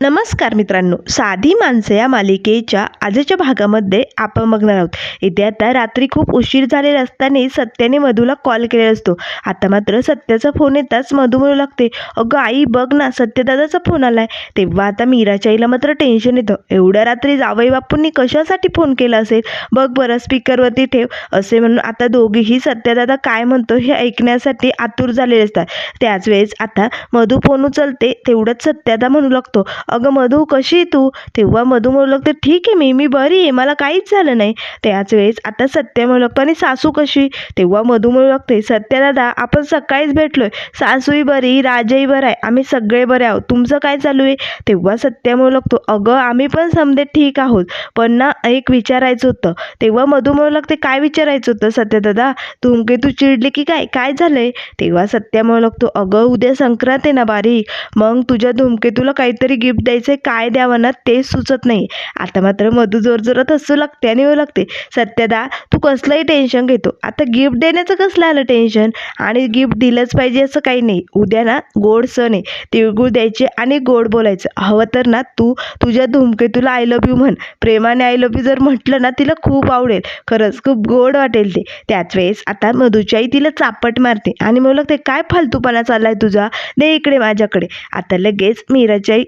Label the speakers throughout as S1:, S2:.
S1: नमस्कार मित्रांनो. साधी माणसं या मालिकेच्या आजच्या भागामध्ये आपण बघणार आहोत. इथे आता रात्री खूप उशीर झालेला असताना सत्याने मधूला कॉल केलेला असतो. आता मात्र सत्याचा फोन येताच मधू म्हणू लागते. अगं आई बघ ना सत्यदादाचा फोन आलाय. तेव्हा आता मीराच्या आईला मात्र टेन्शन येतं. एवढ्या रात्री जावई बापूंनी कशासाठी फोन केला असेल? बघ बरं स्पीकरवरती ठेव. असे म्हणून आता दोघेही सत्यदादा काय म्हणतो हे ऐकण्यासाठी आतुर झालेले असतात. त्याच वेळेस आता मधू फोन उचलते. तेवढंच सत्यादा म्हणू लागतो. अगं मधू कशी आहे तू? तेव्हा मधू म्हणू लागते ठीक आहे मी मी बरी आहे मला काहीच झालं नाही. त्याच वेळेस आता सत्य म्हणू लागतो आणि सासू कशी? तेव्हा मधू म्हणू लागते सत्य दादा आपण सकाळीच भेटलोय. सासूही बरी राजाही बरं आहे आम्ही सगळे बरे आहोत. तुमचं काय चालू आहे? तेव्हा सत्या म्हणू लागतो अगं आम्ही पण समजे ठीक आहोत. पण ना एक विचारायचं होतं. तेव्हा मधू म्हणू लागते काय विचारायचं होतं सत्य दादा? धूमकेतू चिडली की काय? काय झालंय? तेव्हा सत्या म्हणू लागतो अगं उद्या संक्रांत आहे ना बारीक मग तुझ्या धुमकेतूला काहीतरी गिफ्ट गिफ्ट द्यायचं आहे काय द्यावं ना ते सुचत नाही. आता मात्र मधू जोरजोरात हसू लागते आणि येऊ लागते. सत्यदा तू कसलंही टेन्शन घेतो. आता गिफ्ट देण्याचं कसलं आलं टेन्शन आणि गिफ्ट दिलंच पाहिजे असं काही नाही. उद्या ना गोड सण आहे. तिळगुळ द्यायचे आणि गोड बोलायचं. हवं तर ना तू तुझ्या धूमकेतूला आय लव्ह यू म्हण. प्रेमाने आय लव्ह यू जर म्हटलं ना तिला खूप आवडेल. खरंच खूप गोड वाटेल ते. त्याच वेळेस आता मधूची आई तिला चापट मारते आणि मग लागते काय फालतूपणा चाललाय तुझा? दे इकडे माझ्याकडे. आता लगेच मीराची आई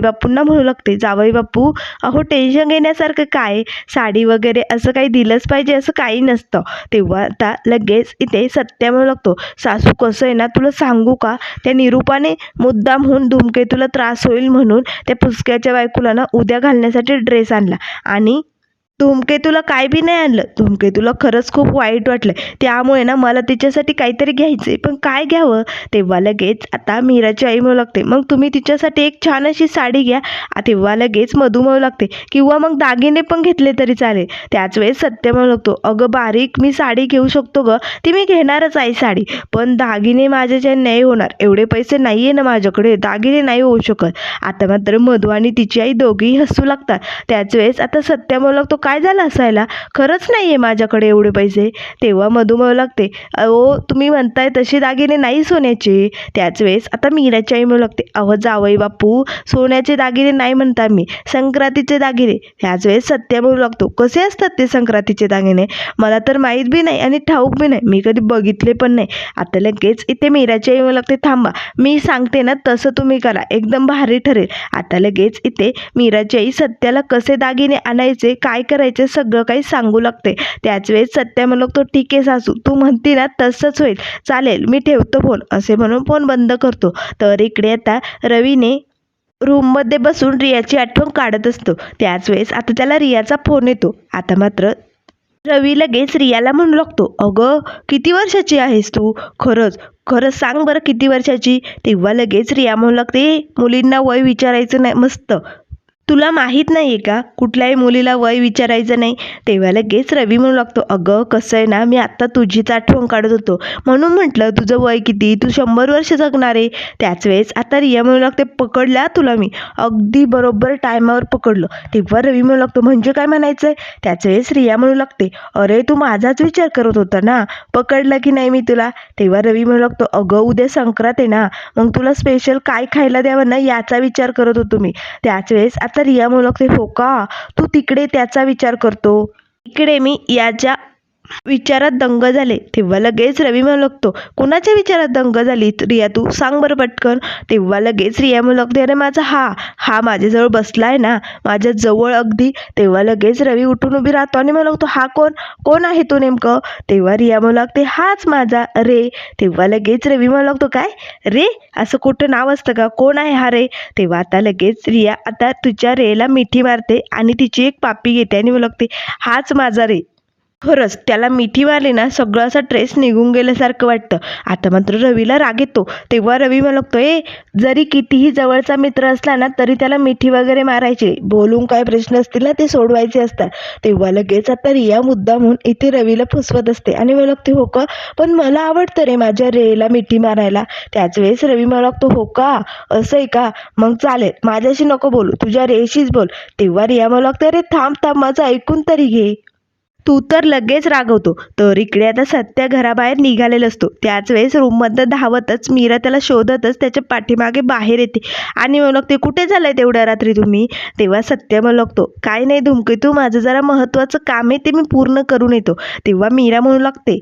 S1: जावई म्हणू लागते जावई बापू अहो टेन्शन घेण्यासारखं काय? साडी वगैरे असं काही दिलंच पाहिजे असं काही नसतं. तेव्हा आता लगेच इथे सत्या म्हणू लागतो सासू कसं आहे ना तुला सांगू का? त्या निरूपाने मुद्दाम होऊन धुमकेतूला त्रास होईल म्हणून त्या पुसक्याच्या बायकोला ना उद्या घालण्यासाठी ड्रेस आणला आणि धूमकेतूला काय बी नाही आणलं. धूमकेतूला खरंच खूप वाईट वाटलं. त्यामुळे ना मला तिच्यासाठी काहीतरी घ्यायचं आहे पण काय घ्यावं? तेव्हा लगेच आता मीराची आई म्हणू लागते मग तुम्ही तिच्यासाठी एक छान अशी साडी घ्या. तेव्हा लगेच मधू म्हणू लागते किंवा मग दागिने पण घेतले तरी चालेल. त्याच वेळेस सत्य म्हणू लागतो अगं बारीक मी साडी घेऊ शकतो गं ती मी घेणारच आहे साडी पण दागिने माझ्याच्या नाही होणार एवढे पैसे नाही आहे ना माझ्याकडे दागिने नाही होऊ शकत. आता मात्र मधू आणि तिची आई दोघीही हसू लागतात. त्याच वेळेस आता सत्य म्हणू लागतो काय काय झालं असायला? खरंच नाही आहे माझ्याकडे एवढे पैसे. तेव्हा मधुमेह म्हणू लागते. अहो तुम्ही म्हणताय तसे दागिने नाही सोन्याचे. त्याच वेळेस आता मीराची आई म्हणू लागते. अहो जावई बापू सोन्याचे दागिने नाही म्हणता मी. संक्रांतीचे दागिने. त्याच वेळेस सत्या म्हणू लागतो. कसे असतात ते संक्रांतीचे दागिने? मला तर माहीत बी नाही आणि ठाऊक बी नाही. मी कधी बघितले पण नाही. आता लगेच इथे मीराची आई म्हणू लागते थांबा. मी सांगते ना तसं तुम्ही करा. एकदम भारी ठरेल. आता लगेच इथे मीराची आई सत्याला कसे दागिने आणायचे काय करायचे सगळं काही सांगू लागते. त्याच वेळेस सत्या म्हणलं तो ठीक आहे सासू तू म्हणती ना तसंच होईल. चालेल मी ठेवतो फोन असे म्हणून फोन बंद करतो. तर इकडे आता रवीने रूममध्ये बसून रियाची आठवण काढत असतो. त्याच वेळेस आता त्याला रियाचा फोन येतो. आता मात्र रवी लगेच रियाला म्हणू लागतो अगं किती वर्षाची आहेस तू? खरंच खरंच सांग बरं किती वर्षाची. तेव्हा लगेच रिया म्हणू लागते मुलींना वय विचारायचं नाही मस्त. तुला माहीत नाही आहे का? कुठल्याही मुलीला वय विचारायचं नाही. तेव्हा लगेच रवी म्हणू लागतो अगं कसं आहे ना मी आत्ता तुझीच आठवण काढत होतो. म्हणून म्हटलं तुझं वय किती? तू शंभर वर्ष जगणार आहे. त्याच वेळेस आता रिया म्हणू लागते पकडल्या तुला मी. अगदी बरोबर टायमावर पकडलं. तेव्हा रवी म्हणू लागतो म्हणजे काय म्हणायचं आहे त्याच वेळेस रिया म्हणू लागते अरे तू माझाच विचार करत होता ना? पकडलं की नाही मी तुला? तेव्हा रवी म्हणू लागतो अगं उद्या संक्रांत आहे ना मग तुला स्पेशल काय खायला द्यावं ना याचा विचार करत होतो मी. त्याच वेळेस आता रिया म्हणू लागते हो का तू तिकडे त्याचा विचार करतो. इकडे मी याच्या विचारात दंग झाले. तेव्हा लगेच रवी म्हणू लागतो कोणाच्या विचारात दंग झाली? रिया तू सांग बरं पटकन. तेव्हा लगेच रिया म्हणू अरे माझा हा. हा माझ्याजवळ बसला आहे ना. माझ्या जवळ अगदी. तेव्हा लगेच रवी उठून उभी राहतो आणि म्हणू हा कोण? कोण आहे तो नेमकं? तेव्हा रिया म्हणू लागते हाच माझा. रे. तेव्हा लगेच रवी म्हणू लागतो काय? रे? असं कुठं नाव असतं का? कोण आहे हा रे? तेव्हा आता लगेच रिया आता तुझ्या रेला मिठी मारते आणि तिची एक पापी घेते आणि म्हणू हाच माझा रे. खरंच त्याला मिठी मारली ना सगळं असं ट्रेस निघून गेल्यासारखं वाटतं. आता मात्र रवीला राग येतो. तेव्हा रवी म्हणतो ए जरी कितीही जवळचा मित्र असला ना तरी त्याला मिठी वगैरे मारायची. बोलून काय प्रश्न असतील ना ते सोडवायचे असतात. तेव्हा लगेच आता रिया मुद्दा म्हणून इथे रवीला फसवत असते आणि मला लागते हो का? पण मला आवडतं रे माझ्या रेला मिठी मारायला. त्याच वेळेस रवी मला लागतो हो का? असं आहे का? मग चालेल माझ्याशी नको बोलू. तुझ्या रेशीच बोल. तेव्हा रिया मला लागते अरे थांब थांब माझं ऐकून तरी घे. तू तर लगेच रागवतो. तर इकडे आता सत्या घराबाहेर निघालेला असतो. त्याच वेळेस रूममधनं धावतच मीरा त्याला शोधतच त्याच्या पाठीमागे बाहेर येते. आणि म्हणू लागते कुठे झालंय तेवढ्या रात्री तुम्ही? तेव्हा सत्य म्हणू लागतो काय नाही धुमकेतू माझं जरा महत्त्वाचं काम आहे ते मी पूर्ण करून येतो. तेव्हा मीरा म्हणू लागते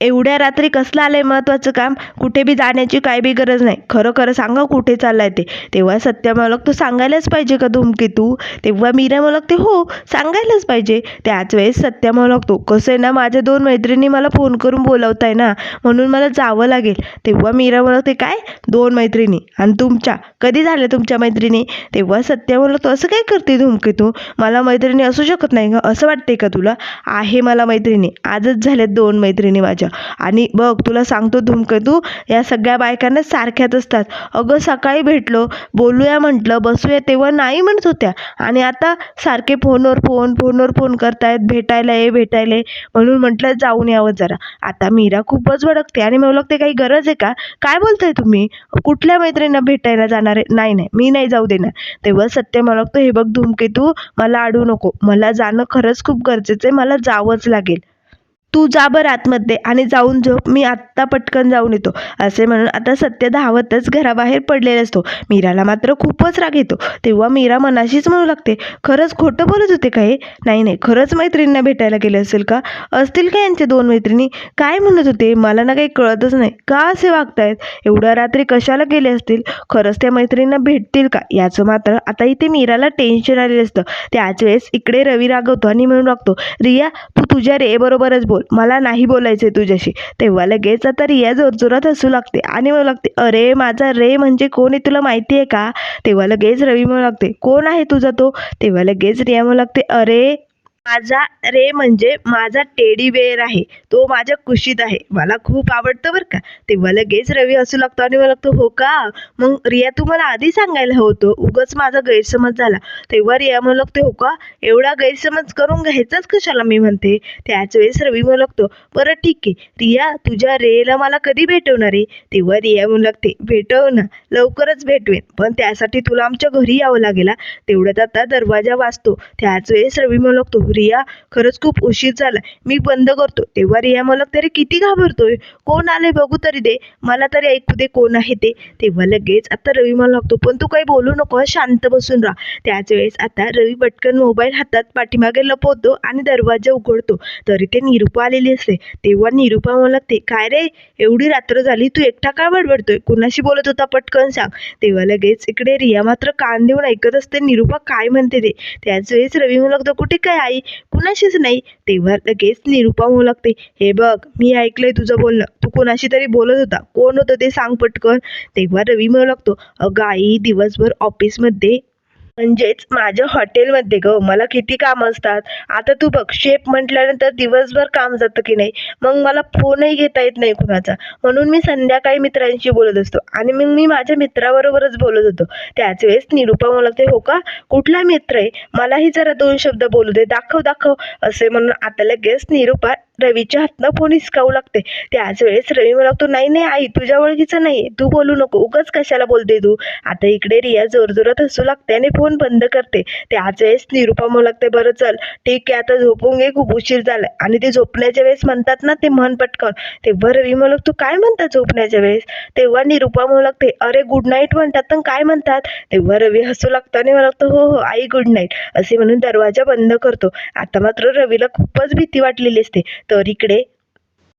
S1: एवढ्या रात्री कसलं आलं आहे महत्त्वाचं काम? कुठे बी जाण्याची काय बी गरज नाही. खरं खरं सांगा कुठे चाललाय ते. तेव्हा सत्या मला तू सांगायलाच पाहिजे का धूमकेतू तेव्हा मीरा मला ते हो सांगायलाच पाहिजे. त्याच वेळेस सत्या मला लागतो कसं आहे ना माझ्या दोन मैत्रिणी मला फोन करून बोलवताय ना म्हणून मला जावं लागेल. तेव्हा मीरा मला ते काय? दोन मैत्रिणी. आणि तुमच्या? कधी झाल्या तुमच्या मैत्रिणी? तेव्हा सत्य मला तू असं काय करते धूमकेतू मला मैत्रिणी असू शकत नाही का? असं वाटते का तुला? आहे मला मैत्रिणी. आजच झाल्यात दोन मैत्रिणी माझ्या. आणि बघ तुला सांगतो धूमकेतू या सगळ्या बायकांना सारख्याच असतात. अगं सकाळी भेटलो बोलूया म्हटलं बसूया तेव्हा नाही म्हणत होत्या. आणि आता सारखे फोनवर फोन फोनवर फोन करतायत भेटायला ये भेटायला ये म्हणून म्हटलं जाऊन यावं जरा. आता मीरा खूपच भडकते आणि मला लागते काही गरज आहे का? काय बोलताय तुम्ही? कुठल्या मैत्रिणींना भेटायला जाणार आहे? नाही नाही मी नाही जाऊ देणार. तेव्हा सत्य मला लागतं हे बघ धूमकेतू मला अडू नको. मला जाणं खरंच खूप गरजेचं आहे. मला जावंच लागेल. तू जा बरं आतमध्ये आणि जाऊन झोप. मी आत्ता पटकन जाऊन येतो. असे म्हणून आता सत्य धावतच घराबाहेर पडलेला असतो. मीराला मात्र खूपच राग येतो. तेव्हा मीरा मनाशीच म्हणू लागते खरंच खोटं बोलत होते का हे? नाही नाही खरंच मैत्रिणींना भेटायला गेले असेल का? असतील का यांचे दोन मैत्रिणी? काय म्हणत होते? मला ना काही कळतच नाही. का असे वागतायत? एवढ्या रात्री कशाला गेले असतील? खरंच त्या मैत्रिणींना भेटतील का? याचं मात्र आता इथे मीराला टेन्शन आलेलं असतं. त्याच वेळेस इकडे रवी रागवतो आणि म्हणून लागतो रिया तू तुझ्या रेबरोबरच बोल. बोल मला नाही बोलायचं आहे तुझ्याशी. तेव्हा लगेच आता रिया जोरजोरात हसू लागते आणि म्हणू लागते अरे माझा रे म्हणजे कोण आहे तुला माहिती आहे का? तेव्हा लगेच रवी म्हणू लागते कोण आहे तुझा तो? तेव्हा लगेच रिया म्हणू लागते अरे माझा रे म्हणजे माझा टेडी बेअर आहे. तो माझ्या कुशीत आहे. मला खूप आवडतं बरं का. तेव्हा लगेच रवी हसू लागतो आणि मला लागतो हो का? मग रिया तू मला आधी सांगायला होतं. उगच माझा गैरसमज झाला. तेव्हा रिया म्हणू लागते हो का? एवढा गैरसमज करून घ्यायचाच कशाला? मी म्हणते. त्याच वेळेस रवी म्हणू लागतो बरं ठीक आहे. रिया तुझ्या रेला मला कधी भेटवणार आहे? तेव्हा रिया म्हणू लागते भेटव ना. लवकरच भेटवेन. पण त्यासाठी तुला आमच्या घरी यावं लागेल तेवढ्यात आता दरवाजा वाजतो. त्याच वेळेस रवी म्हणू लागतो रिया खरंच खूप उशीर झाला. मी बंद करतो. तेव्हा रिया मला तरी किती घाबरतोय. कोण आले बघू तरी दे. मला तरी ऐकू दे कोण आहे ते. तेव्हा लगेच आता रवी मला लागतो. पण तू काही बोलू नको. शांत बसून राहा. त्याच वेळेस आता रवी पटकन मोबाईल हातात पाठीमागे लपवतो आणि दरवाजा उघडतो. तरी ते निरुपा आलेली असते. तेव्हा निरुपा मला लागते काय रे? एवढी रात्र झाली. तू एकटा काय बडबडतोय? कुणाशी बोलत होता? पटकन सांग. तेव्हा लगेच इकडे रिया मात्र कान देऊन ऐकत असते. निरुपा काय म्हणते ते? त्याच वेळेस रवी मला लागतो कुठे काय आई? कुणाशीच नाही. तेव्हा लगेच निरुपा होऊ लागते हे बघ मी ऐकलंय तुझं बोलणं. तू कोणाशी तरी बोलत होता. कोण होतं ते सांग पटकन. तेव्हा रवी म्हणू लागतो अगं आई दिवसभर ऑफिसमध्ये म्हणजेच माझ्या हॉटेलमध्ये ग मला किती काम असतात. आता तू बघ शेप म्हटल्यानंतर दिवसभर काम जातं की नाही? मग मला फोनही घेता येत नाही कुणाचा. म्हणून मी संध्याकाळी मित्रांशी बोलत असतो. आणि मग मी माझ्या मित्राबरोबरच बोलत होतो. त्याच वेळेस निरुपा मला ते हो का? कुठला मित्र आहे? मलाही जरा दोन शब्द बोलू दे. दाखव दाखव. असे म्हणून आता लगेच निरुपा रवीच्या हातनं फोन हिसकावू लागते. त्याच वेळेस रवी मला तू नाही नाही आई तुझ्या ओळखीचं नाही तू बोलू नको. उगाच कशाला बोलते तू? आता इकडे रिया जोरजोरात हसू लागते आणि फोन बंद करते. त्याच वेळेस निरुपा म्हणू लागते बरं चल. ठीक आहे आता झोपून घे. खूप उशीर झालाय. आणि ते झोपण्याच्या वेळेस म्हणतात ना ते म्हण पटकन. तेव्हा रवी म्हणू तू काय म्हणतात झोपण्याच्या वेळेस? तेव्हा निरुपा म्हणू लागते अरे गुड नाईट म्हणतात पण काय म्हणतात? तेव्हा रवी हसू लागतो आणि मला लागतो हो हो आई गुड नाईट असे म्हणून दरवाजा बंद करतो. आता मात्र रवीला खूपच भीती वाटलेली असते. तर इकडे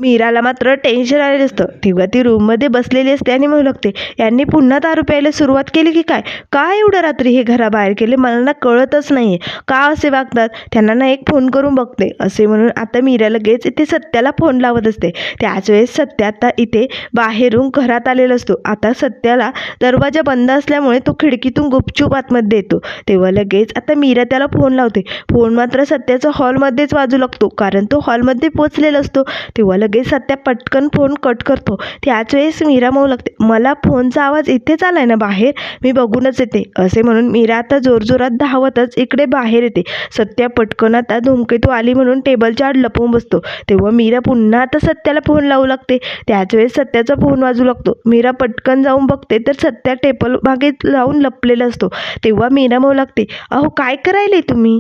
S1: मीराला मात्र टेन्शन आलेलं असतं. तेव्हा ती रूममध्ये बसलेली असते आणि म्हणू लागते यांनी पुन्हा दारू प्यायला सुरुवात केली की काय? का एवढं रात्री हे घराबाहेर केले? मला ना कळतच नाही आहे का असे वागतात? त्यांना ना एक फोन करून बघते. असे म्हणून आता मीरा लगेच इथे सत्याला फोन लावत असते. त्याच वेळेस सत्या आता इथे बाहेरून घरात आलेला असतो. आता सत्याला दरवाजा बंद असल्यामुळे तो खिडकीतून गुपचूप आतमध्ये येतो. तेव्हा लगेच आता मीरा त्याला फोन लावते. फोन मात्र सत्याचा हॉलमध्येच वाजू लागतो. कारण तो हॉलमध्ये पोचलेला असतो. तेव्हा लगेच सत्या पटकन फोन कट करतो. त्याच वेळेस मीरा म्हणू लागते मला फोनचा आवाज इथेच आला आहे ना बाहेर? मी बघूनच येते. असे म्हणून मीरा आता जोरजोरात धावतच इकडे बाहेर येते. सत्या पटकन आता धुमकेतू आली म्हणून टेबलच्या आड लपवून बसतो. तेव्हा मीरा पुन्हा आता सत्याला फोन लावू लागते. त्याच वेळेस सत्याचा फोन वाजू लागतो. मीरा पटकन जाऊन बघते तर सत्या टेबल मागे जाऊन लपलेला असतो. तेव्हा मीरा म्हणू लागते अहो काय करायले तुम्ही?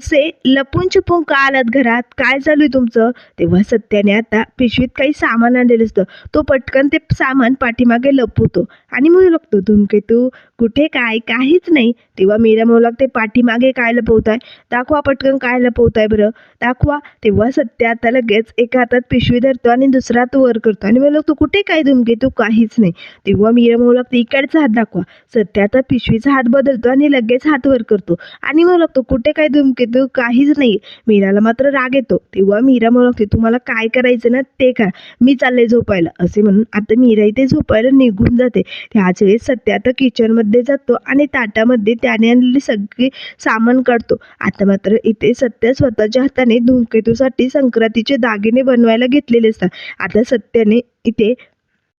S1: असे लपून छपून का आलात घरात? काय चालू आहे तुमचं? तेव्हा सत्याने आता पिशवीत काही सामान आणलेलं असतं. तो पटकन ते सामान पाठीमागे लपवतो आणि म्हणू लागतो धूमकेतू कुठे काय? काहीच नाही. तेव्हा मीरा म्हणू लागते पाठीमागे काय लपवताय? दाखवा पटकन काय लपवताय बरं. दाखवा. तेव्हा सत्य आता लगेच एका हातात पिशवी धरतो आणि दुसरा हात वर करतो आणि म्हणू लागतो कुठे काय धूमकेतू काहीच नाही. तेव्हा मीरा म्हणू लागते इकडचा हात दाखवा. सत्य आता पिशवीचा हात बदलतो आणि लगेच हात वर करतो आणि म्हणू लागतो कुठे काय धूमकेतू काहीच नाही. मीराला मात्र राग येतो. तेव्हा मीरा म्हणते तुम्हाला काय करायचं ना ते काय मी चालले झोपायला. असे म्हणून आता मीरा इथे झोपायला निघून जाते. त्याच वेळेस सत्या आता किचनमध्ये जातो आणि ताटामध्ये त्याने आणलेली सगळी सामान काढतो. आता मात्र इथे सत्य स्वतःच्या हाताने धूमकेतूसाठी संक्रांतीचे दागिने बनवायला घेतलेले असतात. आता सत्याने इथे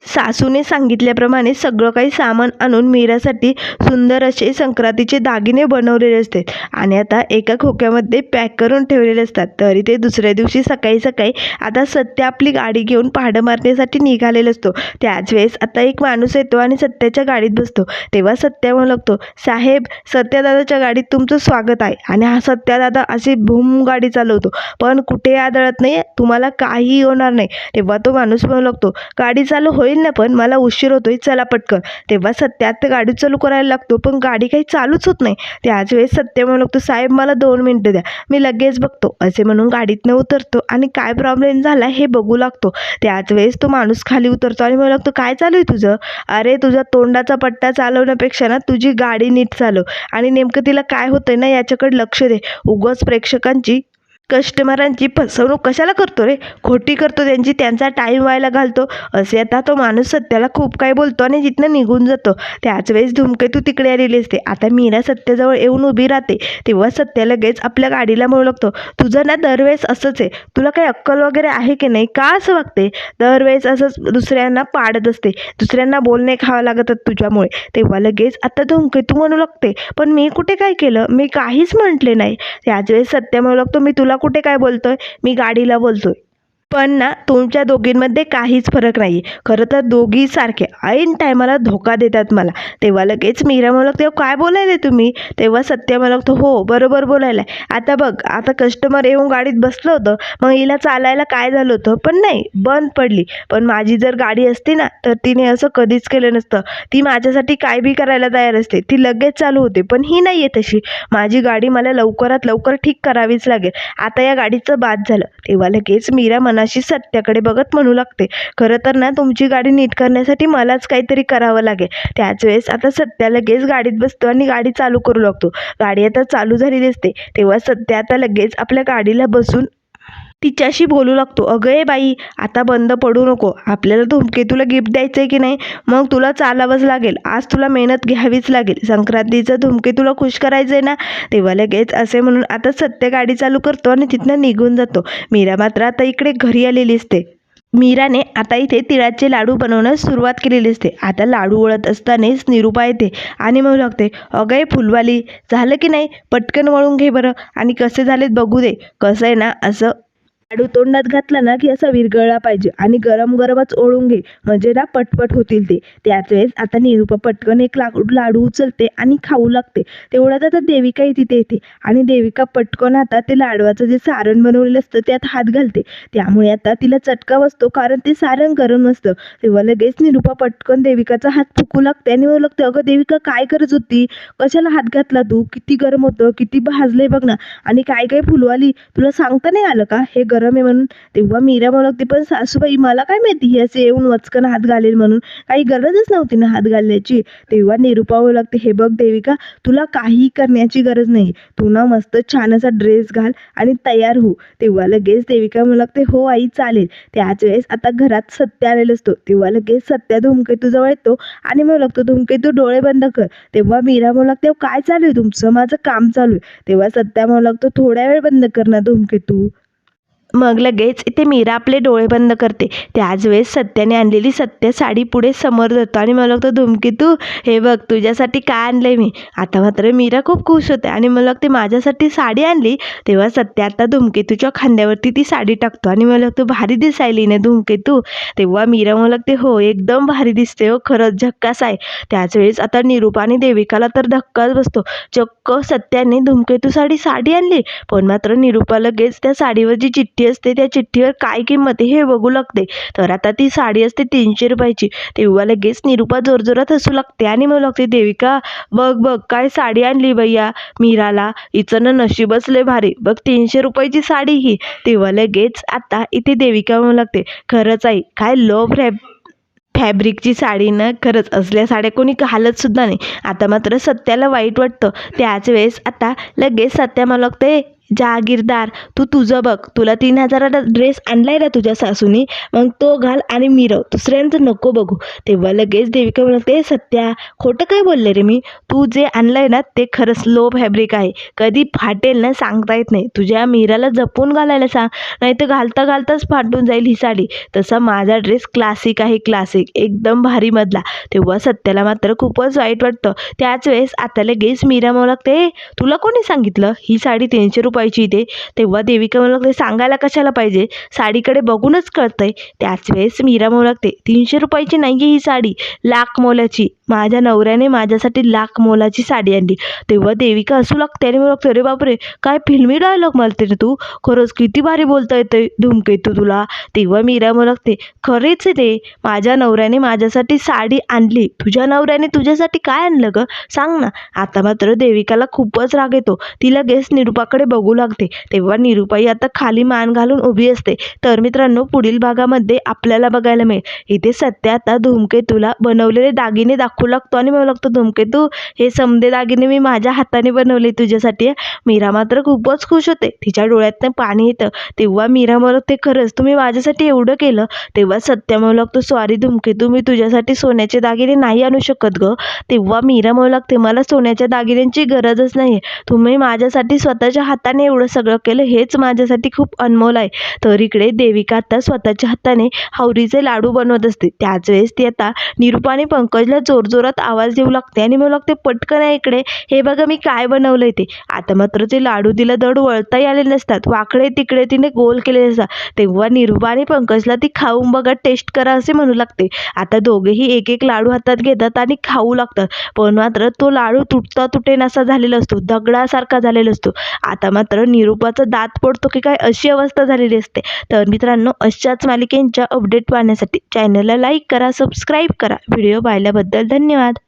S1: सासूने सांगितल्याप्रमाणे सगळं काही सामान आणून मीरासाठी सुंदर असे संक्रांतीचे दागिने बनवलेले असते आणि आता एका खोक्यामध्ये पॅक करून ठेवलेले असतात. तरी ते दुसऱ्या दिवशी सकाळी सकाळी आता सत्य आपली गाडी घेऊन पहाडं मारण्यासाठी निघालेला असतो. त्याच वेळेस आता एक माणूस येतो आणि सत्याच्या गाडीत बसतो. तेव्हा सत्या म्हणू लागतो साहेब सत्यादादाच्या गाडीत तुमचं स्वागत आहे. आणि हा सत्यादादा अशी भूम गाडी चालवतो. पण कुठे आदळत नाही तुम्हाला काही होणार नाही. तेव्हा तो माणूस म्हणू लागतो गाडी चालू होईल. ना पण मला उशीर होतोय चला पटकन. तेव्हा सत्यात गाडी चालू करायला लागतो पण गाडी काही चालूच होत नाही. त्याच वेळेस सत्य म्हणू लागतो साहेब मला दोन मिनटं द्या. मी लगेच बघतो. असे म्हणून गाडीतनं उतरतो आणि काय प्रॉब्लेम झाला हे बघू लागतो. त्याच वेळेस तो माणूस खाली उतरतो आणि म्हणू लागतो काय चालू आहे तुझं? अरे तुझा तोंडाचा पट्टा चालवण्यापेक्षा ना तुझी गाडी नीट चालव आणि नेमकं तिला काय होतंय ना याच्याकडे लक्ष दे. उगाच प्रेक्षकांची कस्टमरांची फसवणूक कशाला करतो रे? खोटी करतो त्यांची त्यांचा टाईम व्हायला घालतो. असे आता तो माणूस सत्याला खूप काही बोलतो आणि जिथनं निघून जातो. त्याच वेळेस धुमकेतू तिकडे आलेली असते. आता मीरा सत्याजवळ येऊन उभी राहते. तेव्हा सत्य लगेच आपल्या गाडीला म्हणू लागतो तुझं ना दरवेळेस असंच आहे. तुला काही अक्कल वगैरे आहे की नाही? का असं वागते? दरवेळेस असंच दुसऱ्यांना पाडत असते. दुसऱ्यांना बोलणे खावं लागतात तुझ्यामुळे. तेव्हा लगेच आता धुमकेतू म्हणू लागते. पण मी कुठे काय केलं? मी काहीच म्हटले नाही. त्याच वेळेस सत्य म्हणू लागतो मी तुला कुठे काय बोलतोय? मी गाडीला बोलतोय. पण ना तुमच्या दोघींमध्ये काहीच फरक नाही आहे खरं तर दोघी सारखे. ऐन टायमाला धोका देतात मला. तेव्हा लगेच मीरा म्हणू तेव्हा काय बोलायले तुम्ही? तेव्हा सत्य म्हणू लागतो हो बरोबर बोलायला आता बघ आता कस्टमर येऊन गाडीत बसलं होतं मग हिला चालायला काय झालं होतं? पण नाही बंद पडली. पण माझी जर गाडी असती ना तर तिने असं कधीच केलं नसतं. ती माझ्यासाठी काय बी करायला तयार असते ती लगेच चालू होते. पण ही नाही आहे तशी. माझी गाडी मला लवकरात लवकर ठीक करावीच लागेल. आता या गाडीचं बाद झालं. तेव्हा लगेच मीरा मनाशी सत्याकडे बघत म्हणू लागते. खरं तर ना तुमची गाडी नीट करण्यासाठी मलाच काहीतरी करावं लागेल. त्याच वेळेस आता सत्या लगेच गाडीत बसतो आणि गाडी चालू करू लागतो. गाडी आता चालू झालेली असते. तेव्हा सत्या आता लगेच आपल्या गाडीला बसून तिच्याशी बोलू लागतो. अगं ए बाई आता बंद पडू नको. आपल्याला धूमकेतूला गिफ्ट द्यायचं आहे की नाही? मग तुला चालावंच लागेल. आज तुला मेहनत घ्यावीच लागेल. संक्रांतीचं धूमकेतूला खुश करायचं आहे ना? तेव्हा लगेच असे म्हणून आता सत्य गाडी चालू करतो आणि तिथनं निघून जातो. मीरा मात्र आता इकडे घरी आलेली असते. मीराने आता इथे तिळाचे लाडू बनवण्यास सुरुवात केलेली असते. आता लाडू वळत असतानाच निरूपा येते आणि म्हणू लागते अगं फुलवाली झालं की नाही? पटकन वळून घे बरं. आणि कसे झालेत बघू दे. कसं आहे ना असं लाडू तोंडात घातला ना की असा विरगळला पाहिजे आणि गरम गरमच ओळून घे. म्हणजे ना पटपट होतील ते. त्याच वेळेस आता निरूपा पटकन एक लाकू लाडू उचलते आणि खाऊ लागते. तेवढ्यात आता देविकाही तिथे येते. आणि देविका पटकन आता ते लाडवाचं जे सारण बनवलेलं असतं त्यात हात घालते. त्यामुळे आता तिला चटका बसतो कारण ते सारण गरम नसतं. तेव्हा लगेच निरूपा पटकन देविकाचा हात फुकू लागते आणि म्हणू लागते अगं देविका काय करत होती? कशाला हात घातला तू? किती गरम होतं? किती भाजलंय बघ ना. आणि काय काय फुलवाली? तुला सांगता नाही आलं का? हे गरम आहे म्हणून. तेव्हा मीरा म्हणू पण सासूबाई मला काय माहिती? हे असे येऊन वचकन हात घालेल म्हणून. काही गरजच नव्हती ना हात घालण्याची. तेव्हा निरुपावं लागते हे बघ देविका तुला काही करण्याची गरज नाही. तू ना मस्त छान असा ड्रेस घाल आणि तयार हो. तेव्हा लगेच देविका म्हणू लागते हो आई चालेल. त्याच वेळेस आता घरात सत्य आलेला असतो. तेव्हा लगेच सत्या धुमकेतू जवळ येतो आणि म्हणू लागतो धुमकेतू डोळे बंद कर. तेव्हा मीरा म्हणू लागते काय चालू आहे? तुमचं माझं काम चालू आहे. तेव्हा सत्या म्हणू लागतो थोड्या वेळ बंद कर ना धुमकेतू. मग लगेच इथे मीरा आपले डोळे बंद करते. त्याच वेळेस सत्याने आणलेली सत्य साडी पुढे समोर जातो आणि मला लागतं धुमकी तू हे बघ तुझ्यासाठी काय आणलंय मी? आता मात्र मीरा खूप खुश होते आणि मला लागते माझ्यासाठी साडी आणली. तेव्हा सत्य आता धुमकेतूच्या खांद्यावरती ती साडी टाकतो आणि मला लागतं भारी दिसायली ना धुमकेतू तेव्हा मीरा मला लागते हो एकदम भारी दिसते हो खरंच झक्कास आहे. त्याच वेळेस आता निरूपा आणि देविकाला तर धक्काच बसतो. चक्क सत्याने धुमकेतू साडी साडी आणली. पण मात्र निरूपा लगेच त्या साडीवर जी चिठ्ठी असते त्या चिठ्ठीवर काय किंमत आहे हे बघू लागते. तर आता ती साडी असते तीनशे रुपयाची. तेव्हा लगेच निरूपा जोरजोरात हसू लागते आणि म्हणू लागते देविका बघ बघ काय साडी आणली भैया? मीराला हिचं ना नशीबच लय भारी. बघ तीनशे रुपयाची साडी ही. तेव्हा लगेच आता इथे देविका म्हणू लागते खरंच आई काय लो फ्रॅब फॅब्रिकची साडी ना खरंच असल्या साड्या कोणी घालत सुद्धा नाही. आता मात्र सत्याला वाईट वाटतं. त्याच वेळेस आता लगेच सत्या मला लागते जहागीरदार तू तुझं बघ. तुला तीन हजाराचा ड्रेस आणलाय ना तुझ्या सासूनी मग तो घाल आणि मिरव. दुसऱ्यांचं नको बघू. तेव्हा लगेच देविका म्हणते सत्या खोटं काय बोलले रे मी? तू जे आणलंय ना ते खरंच लो फॅब्रिक आहे. कधी फाटेल ना सांगता येत नाही. तुझ्या मीराला जपून घालायला सांग. नाही तर घालता घालताच फाटून जाईल ही साडी. तसा माझा ड्रेस क्लासिक आहे क्लासिक एकदम भारी मधला. तेव्हा सत्याला मात्र खूपच वाईट वाटतं. त्याच वेळेस आता लगेच मीरा म्हणू तुला कोणी सांगितलं? ही साडी तीनशे रुपये रुपयाची ते तेव्हा देविका म्हणू लागते सांगायला कशाला पाहिजे? साडीकडे बघूनच कळतंय. त्याच वेळेस मीरा म्हणू लागते तीनशे रुपयाची नाही आहे ही साडी लाख मोलाची. माझ्या नवऱ्याने माझ्यासाठी लाख मोलाची साडी आणली. तेव्हा देविका असू लागते आणि म्हणू लागते अरे बापरे! काय फिल्मी डायलॉग मारते रे तू? खरंच किती भारी बोलता येतंय धुमकेतू तुला. तेव्हा मीरा म्हणू लागते खरेच ते माझ्या नवऱ्याने माझ्यासाठी साडी आणली. तुझ्या नवऱ्याने तुझ्यासाठी काय आणलं ग? सांग ना. आता मात्र देविकाला खूपच राग येतो. तिला गेस निरुपाकडे निरूपाकडे बघू लागते. तेव्हा निरुपाई आता खाली मान घालून उभी असते. तर मित्रांनो पुढील भागामध्ये आपल्याला बघायला मिळेल. इथे सत्य आता धूमकेतूला बनवलेले दागिने दाखवू लागतो आणि मला लागतो धूमकेतू हे समदे दागिने मी माझ्या हाताने बनवले तुझ्यासाठी मीरा मात्र खूपच खुश होते. तिच्या डोळ्यातनं पाणी येतं. तेव्हा मीरा मला ते खरंच तुम्ही माझ्यासाठी एवढं केलं. तेव्हा सत्या म्हणू लागतो सॉरी धुमकेतू मी तुझ्यासाठी सोन्याचे दागिने नाही आणू शकत ग. तेव्हा मीरा म्हणू लागते मला सोन्याच्या दागिन्यांची गरजच नाही तुम्ही माझ्यासाठी स्वतःच्या हाताने एवढं सगळं केलं हेच माझ्यासाठी खूप अनमोल आहे. तर इकडे देविका आता स्वतःच्या हाताने हावरीचे लाडू बनवत असते. त्याच वेळेस ती आता निरूपा आणि पंकजला जोरजोरात आवाज देऊ लागते आणि म्हणू लागते पटकन आहे इकडे. हे बघा मी काय बनवलंय ते. आता मात्र ते लाडू तिला दड वळताही आलेले नसतात. वाकडे तिकडे तिने गोल केलेले असतात. तेव्हा निरूपा आणि पंकजला ती खाऊन बघा टेस्ट करा असे म्हणू लागते. आता दोघेही एक एक लाडू हातात घेतात आणि खाऊ लागतात. पण मात्र तो लाडू तुटता तुटेनासा झालेला असतो. दगडासारखा झालेला असतो. आता मात्र निरूपाचा दात पडतो की काय अशी अवस्था झालेली असते. तर मित्रांनो अशाच मालिकेंच्या अपडेट पाहण्यासाठी चॅनलला लाईक करा सबस्क्राईब करा. व्हिडिओ पाहिल्याबद्दल धन्यवाद.